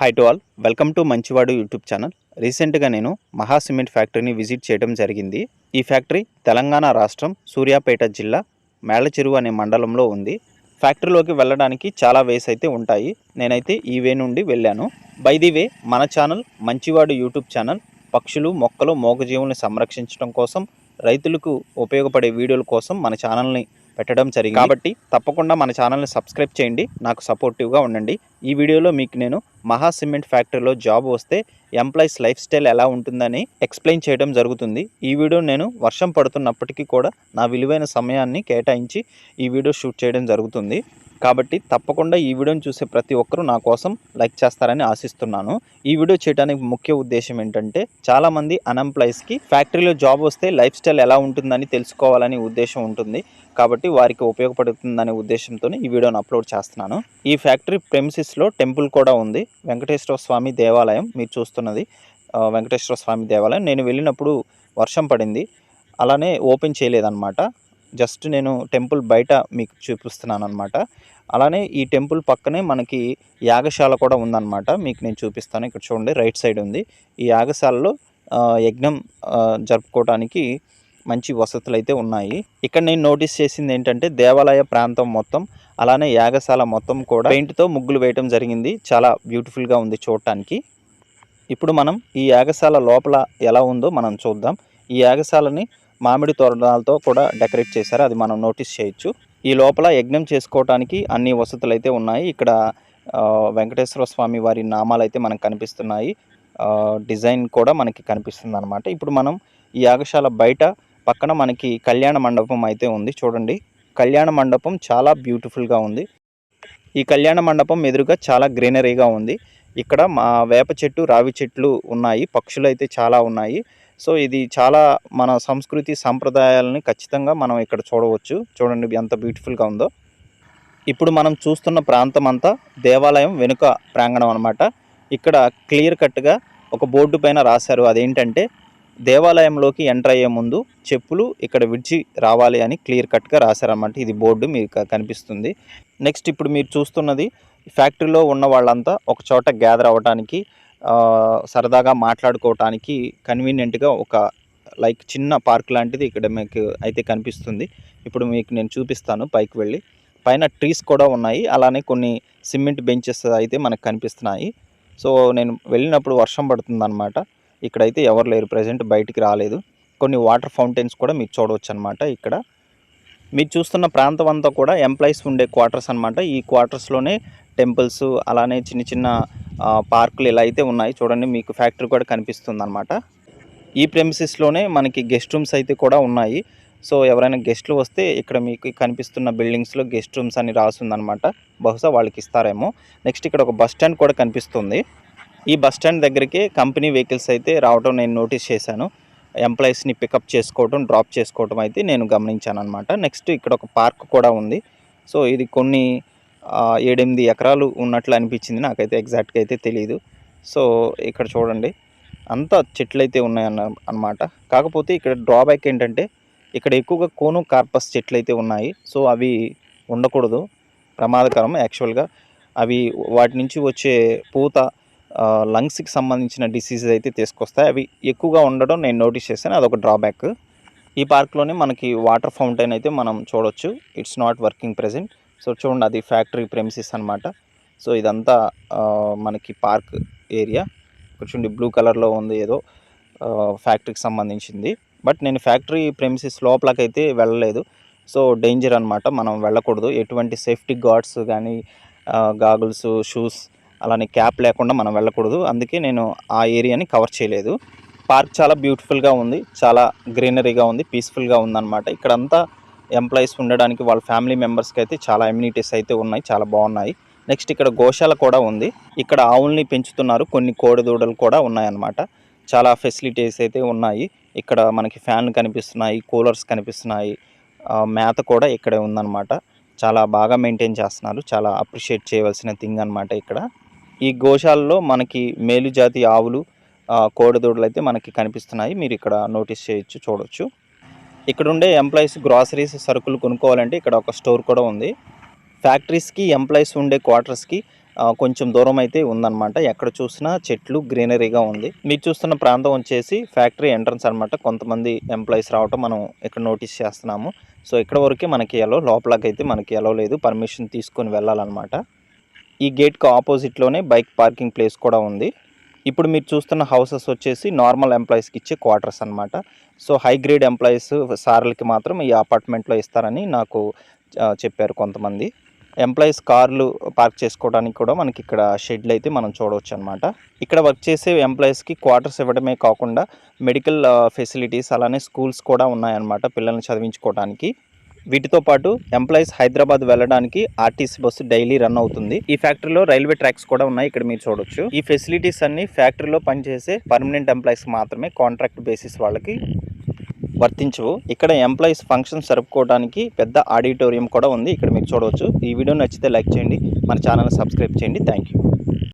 Hi to all welcome to మంచివాడు YouTube channel రీసెంట్గా నేను మహా సిమెంట్ ఫ్యాక్టరీని విజిట్ చేయడం జరిగింది ఈ ఫ్యాక్టరీ తెలంగాణ రాష్ట్రం సూర్యాపేట జిల్లా మేళ్ళచెరువు అనే మండలంలో ఉంది ఫ్యాక్టరీలోకి వెళ్ళడానికి చాలా వేస్ అయితే ఉంటాయి నేనైతే ఈ వే నుండి వెళ్ళాను బై ది వే మన ఛానల్ మంచివాడు యూట్యూబ్ ఛానల్ పక్షులు మొక్కలు మోగజీవుల్ని సంరక్షించడం కోసం రైతులకు ఉపయోగపడే వీడియోల కోసం మన ఛానల్ని పెట్టడం జరిగింది. కాబట్టి తప్పకుండా మన ఛానల్ని సబ్స్క్రైబ్ చేయండి. నాకు సపోర్టివ్గా ఉండండి. ఈ వీడియోలో మీకు నేను మహా సిమెంట్ ఫ్యాక్టరీలో జాబ్ వస్తే ఎంప్లాయీస్ లైఫ్ స్టైల్ ఎలా ఉంటుందని ఎక్స్ప్లెయిన్ చేయడం జరుగుతుంది. ఈ వీడియో నేను వర్షం పడుతున్నప్పటికీ కూడా నా విలువైన సమయాన్ని కేటాయించి ఈ వీడియో షూట్ చేయడం జరుగుతుంది. కాబట్టి తప్పకుండా ఈ వీడియోని చూసే ప్రతి ఒక్కరూ నా కోసం లైక్ చేస్తారని ఆశిస్తున్నాను. ఈ వీడియో చేయడానికి ముఖ్య ఉద్దేశం ఏంటంటే చాలామంది అన్ఎంప్లాయీస్కి ఫ్యాక్టరీలో జాబ్ వస్తే లైఫ్ స్టైల్ ఎలా ఉంటుందని తెలుసుకోవాలని ఉద్దేశం ఉంటుంది. కాబట్టి వారికి ఉపయోగపడుతుందనే ఉద్దేశంతో ఈ వీడియోని అప్లోడ్ చేస్తున్నాను. ఈ ఫ్యాక్టరీ ప్రెమిసిస్లో టెంపుల్ కూడా ఉంది. వెంకటేశ్వర స్వామి దేవాలయం మీరు చూస్తున్నది. వెంకటేశ్వర స్వామి దేవాలయం. నేను వెళ్ళినప్పుడు వర్షం పడింది. అలానే ఓపెన్ చేయలేదన్నమాట. జస్ట్ నేను టెంపుల్ బయట మీకు చూపిస్తున్నాను అనమాట అలానే ఈ టెంపుల్ పక్కనే మనకి యాగశాల కూడా ఉందన్నమాట. మీకు నేను చూపిస్తాను. ఇక్కడ చూడండి రైట్ సైడ్ ఉంది. ఈ యాగశాలలో యజ్ఞం జరుపుకోవడానికి మంచి వసతులు అయితే ఉన్నాయి. ఇక్కడ నేను నోటీస్ చేసింది ఏంటంటే దేవాలయ ప్రాంతం మొత్తం అలానే యాగశాల మొత్తం కూడా పెయింట్తో ముగ్గులు వేయటం జరిగింది. చాలా బ్యూటిఫుల్గా ఉంది చూడటానికి. ఇప్పుడు మనం ఈ యాగశాల లోపల ఎలా ఉందో మనం చూద్దాం. ఈ యాగశాలని మామిడి తోరణాలతో కూడా డెకరేట్ చేశారు. అది మనం నోటీస్ చేయొచ్చు. ఈ లోపల యజ్ఞం చేసుకోవటానికి అన్ని వసతులు అయితే ఉన్నాయి. ఇక్కడ వెంకటేశ్వర స్వామి వారి నామాలు అయితే మనకు కనిపిస్తున్నాయి. డిజైన్ కూడా మనకి కనిపిస్తుంది అనమాట ఇప్పుడు మనం ఈ యాగశాల బయట పక్కన మనకి కళ్యాణ మండపం అయితే ఉంది. చూడండి. కళ్యాణ మండపం చాలా బ్యూటిఫుల్గా ఉంది. ఈ కళ్యాణ మండపం ఎదురుగా చాలా గ్రీనరీగా ఉంది. ఇక్కడ మా వేప చెట్టు రావి చెట్లు ఉన్నాయి. పక్షులు అయితే చాలా ఉన్నాయి. సో ఇది చాలా మన సంస్కృతి సాంప్రదాయాలని ఖచ్చితంగా మనం ఇక్కడ చూడవచ్చు. చూడండి ఎంత బ్యూటిఫుల్గా ఉందో. ఇప్పుడు మనం చూస్తున్న ప్రాంతం అంతా దేవాలయం వెనుక ప్రాంగణం అనమాట ఇక్కడ క్లియర్ కట్గా ఒక బోర్డు పైన రాశారు. అదేంటంటే దేవాలయంలోకి ఎంటర్ అయ్యే ముందు చెప్పులు ఇక్కడ విడిచి రావాలి అని క్లియర్ కట్గా రాశారన్నమాట. ఇది బోర్డు మీకు కనిపిస్తుంది. నెక్స్ట్ ఇప్పుడు మీరు చూస్తున్నది ఫ్యాక్టరీలో ఉన్న వాళ్ళంతా ఒక చోట గ్యాదర్ అవ్వటానికి సరదాగా మాట్లాడుకోవటానికి కన్వీనియంట్గా ఒక లైక్ చిన్న పార్క్ లాంటిది ఇక్కడ మీకు అయితే కనిపిస్తుంది. ఇప్పుడు మీకు నేను చూపిస్తాను పైకి వెళ్ళి. పైన ట్రీస్ కూడా ఉన్నాయి. అలానే కొన్ని సిమెంట్ బెంచెస్ అయితే మనకు కనిపిస్తున్నాయి. సో నేను వెళ్ళినప్పుడు వర్షం పడుతుందన్నమాట. ఇక్కడైతే ఎవరు లేరు. ప్రజెంట్ బయటికి రాలేదు. కొన్ని వాటర్ ఫౌంటైన్స్ కూడా మీరు చూడవచ్చు అనమాట ఇక్కడ. మీరు చూస్తున్న ప్రాంతం అంతా కూడా ఎంప్లాయీస్ ఉండే క్వార్టర్స్ అనమాట ఈ క్వార్టర్స్లోనే టెంపుల్స్ అలానే చిన్న చిన్న పార్కులు ఇలా అయితే ఉన్నాయి. చూడండి మీకు ఫ్యాక్టరీ కూడా కనిపిస్తుంది అనమాట ఈ ప్రెమిసెస్లోనే మనకి గెస్ట్ రూమ్స్ అయితే కూడా ఉన్నాయి. సో ఎవరైనా గెస్ట్లు వస్తే ఇక్కడ మీకు కనిపిస్తున్న బిల్డింగ్స్లో గెస్ట్ రూమ్స్ అని రాస్తుందన్నమాట బహుశా వాళ్ళకి ఇస్తారేమో. నెక్స్ట్ ఇక్కడ ఒక బస్ స్టాండ్ కూడా కనిపిస్తుంది. ఈ బస్ స్టాండ్ దగ్గరికి కంపెనీ వెహికల్స్ అయితే రావడం నేను నోటీస్ చేశాను. ఎంప్లాయీస్ని పికప్ చేసుకోవడం డ్రాప్ చేసుకోవడం అయితే నేను గమనించాను అనమాట నెక్స్ట్ ఇక్కడ ఒక పార్క్ కూడా ఉంది. సో ఇది కొన్ని ఏడెనిమిది ఎకరాలు ఉన్నట్లు అనిపించింది. నాకైతే ఎగ్జాక్ట్గా అయితే తెలియదు సో ఇక్కడ చూడండి. అంతా చెట్లు అయితే ఉన్నాయన్న అనమాట కాకపోతే ఇక్కడ డ్రాబ్యాక్ ఏంటంటే ఇక్కడ ఎక్కువగా కోను కార్పస్ చెట్లు అయితే ఉన్నాయి. సో అవి ఉండకూడదు. ప్రమాదకరం యాక్చువల్గా అవి వాటి నుంచి వచ్చే పూత లంగ్స్కి సంబంధించిన డిసీజెస్ అయితే తీసుకొస్తాయి. అవి ఎక్కువగా ఉండడం నేను నోటీస్ చేశాను. అదొక డ్రాబ్యాక్ ఈ పార్క్లోనే మనకి వాటర్ ఫౌంటైన్ అయితే మనం చూడొచ్చు. It's not working present so చూడండి అది ఫ్యాక్టరీ ప్రెమిసిస్ అనమాట సో ఇదంతా మనకి పార్క్ ఏరియా చూడండి బ్లూ కలర్లో ఉంది ఏదో ఫ్యాక్టరీకి సంబంధించింది. బట్ నేను ఫ్యాక్టరీ ప్రెమిసిస్ లోపలకైతే వెళ్ళలేదు. సో డేంజర్ అనమాట మనం వెళ్ళకూడదు. ఎటువంటి సేఫ్టీ గార్డ్స్ కానీ గాగుల్స్ షూస్ అలానే క్యాప్ లేకుండా మనం వెళ్ళకూడదు. అందుకే నేను ఆ ఏరియాని కవర్ చేయలేదు. పార్క్ చాలా బ్యూటిఫుల్గా ఉంది. చాలా గ్రీనరీగా ఉంది పీస్ఫుల్గా ఉందన్నమాట. ఇక్కడంతా ఎంప్లాయీస్ ఉండడానికి వాళ్ళ ఫ్యామిలీ మెంబర్స్కి అయితే చాలా ఎమ్యూనిటీస్ అయితే ఉన్నాయి చాలా బాగున్నాయి. నెక్స్ట్ ఇక్కడ గోశాల కూడా ఉంది. ఇక్కడ ఆవుల్ని పెంచుతున్నారు కొన్ని కోడిదూడలు కూడా ఉన్నాయన్నమాట. చాలా ఫెసిలిటీస్ అయితే ఉన్నాయి. ఇక్కడ మనకి ఫ్యాన్లు కనిపిస్తున్నాయి కూలర్స్ కనిపిస్తున్నాయి మేత కూడా ఇక్కడే ఉందన్నమాట. చాలా బాగా మెయింటైన్ చేస్తున్నారు చాలా అప్రిషియేట్ చేయవలసిన థింగ్ అన్నమాట ఇక్కడ. ఈ గోశాలలో మనకి మేలు జాతి ఆవులు కోడిదూడలు అయితే మనకి కనిపిస్తున్నాయి. మీరు ఇక్కడ నోటీస్ చేయొచ్చు చూడొచ్చు. ఇక్కడ ఉండే ఎంప్లాయీస్ గ్రాసరీస్ సరుకులు కొనుక్కోవాలంటే ఇక్కడ ఒక స్టోర్ కూడా ఉంది. ఫ్యాక్టరీస్కి ఎంప్లాయీస్ ఉండే క్వార్టర్స్కి కొంచెం దూరం అయితే ఉందన్నమాట. ఎక్కడ చూసినా చెట్లు గ్రీనరీగా ఉంది. మీరు చూస్తున్న ప్రాంతం వచ్చేసి ఫ్యాక్టరీ ఎంట్రన్స్ అన్నమాట. కొంతమంది ఎంప్లాయీస్ రావటం మనం ఇక్కడ నోటీస్ చేస్తున్నాము. సో ఇక్కడ వరకే మనకి ఎలో లోపలకైతే మనకి ఎలో లేదు. పర్మిషన్ తీసుకొని వెళ్ళాలన్నమాట. ఈ గేట్కి ఆపోజిట్లోనే బైక్ పార్కింగ్ ప్లేస్ కూడా ఉంది. ఇప్పుడు మీరు చూస్తున్న హౌసెస్ వచ్చేసి నార్మల్ ఎంప్లాయీస్కి ఇచ్చే క్వార్టర్స్ అన్నమాట. సో హై గ్రేడ్ ఎంప్లాయీస్ సార్లకి మాత్రం ఈ అపార్ట్మెంట్లో ఇస్తారని నాకు చెప్పారు కొంతమంది. ఎంప్లాయీస్ కార్లు పార్క్ చేసుకోవడానికి కూడా మనకి ఇక్కడ షెడ్లు అయితే మనం చూడవచ్చు అనమాట ఇక్కడ వర్క్ చేసే ఎంప్లాయీస్కి క్వార్టర్స్ ఇవ్వడమే కాకుండా మెడికల్ ఫెసిలిటీస్ అలానే స్కూల్స్ కూడా ఉన్నాయన్నమాట పిల్లల్ని చదివించుకోవడానికి. వీటితో పాటు ఎంప్లాయీస్ హైదరాబాద్ వెళ్ళడానికి ఆర్టీసీ బస్సు డైలీ రన్ అవుతుంది. ఈ ఫ్యాక్టరీలో రైల్వే ట్రాక్స్ కూడా ఉన్నాయి ఇక్కడ మీరు చూడొచ్చు. ఈ ఫెసిలిటీస్ అన్ని ఫ్యాక్టరీలో పనిచేసే పర్మనెంట్ ఎంప్లాయీస్ మాత్రమే కాంట్రాక్ట్ బేసిస్ వాళ్ళకి వర్తించవు. ఇక్కడ ఎంప్లాయీస్ ఫంక్షన్ జరుపుకోవడానికి పెద్ద ఆడిటోరియం కూడా ఉంది ఇక్కడ మీరు చూడవచ్చు ఈ వీడియో నచ్చితే లైక్ చేయండి మన ఛానల్ సబ్స్క్రైబ్ చేయండి. Thank you